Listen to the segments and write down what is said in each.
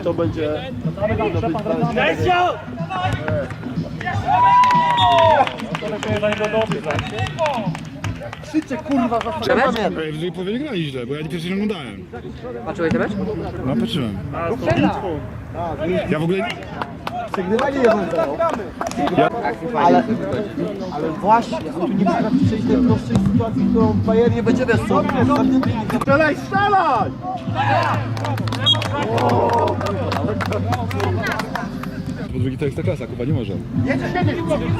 I to będzie... Krzyczę kurwa za Przemek? Jeżeli powie, grali źle, bo ja nie pierwszy nie oglądałem. Patrzyłeś ten mecz? No, patrzyłem. Ja w ogóle... Przegrywali 1-0. Ale, ale właśnie, on nie potrafi przejść tej prostej sytuacji, którą w Bayernie będzie sobie. Strzelaj, strzelaj! Po drugi to jest ta klasa, Kuba nie może.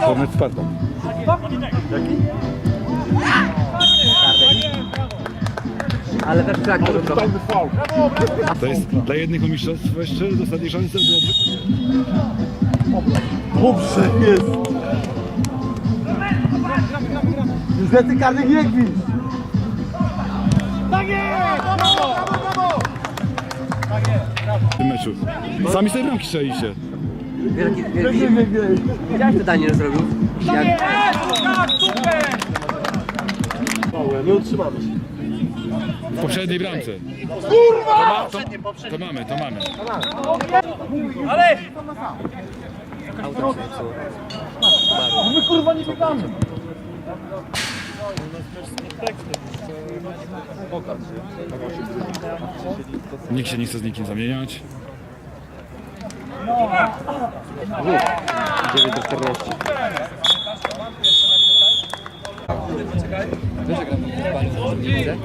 Hornet Sparta. Ale też tak, to trochę. To jest dla jednych o mistrzostwo jeszcze z ostatniej szansy, drugich. Dobrze jest! Już więcej karnych nie gwiz! w tym meczu. Sami sobie bramki strzeliście. Wielki, wielki. Widziałeś to Daniel zrobił? Jak, Nie utrzymamy się. W poprzedniej bramce. Kurwa! To, to, to mamy, to mamy. My kurwa nie pytamy. Nikt się nie chce z nikim zamieniać. 9 do 14. Wiesz, jak bani, nie widzę?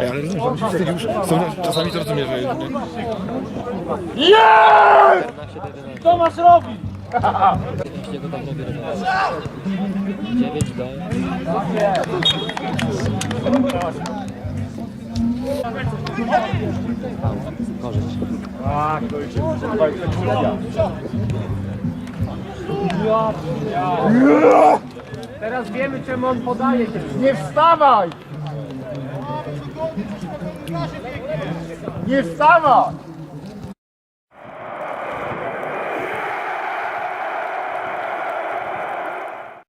Ej, ale rozumiem, że wtedy już są, czasami to rozumiem, że... Nie? Co masz robić? Jeśli go tam 9 do... Teraz wiemy czemu on podaje. Nie wstawaj! Nie wstawaj!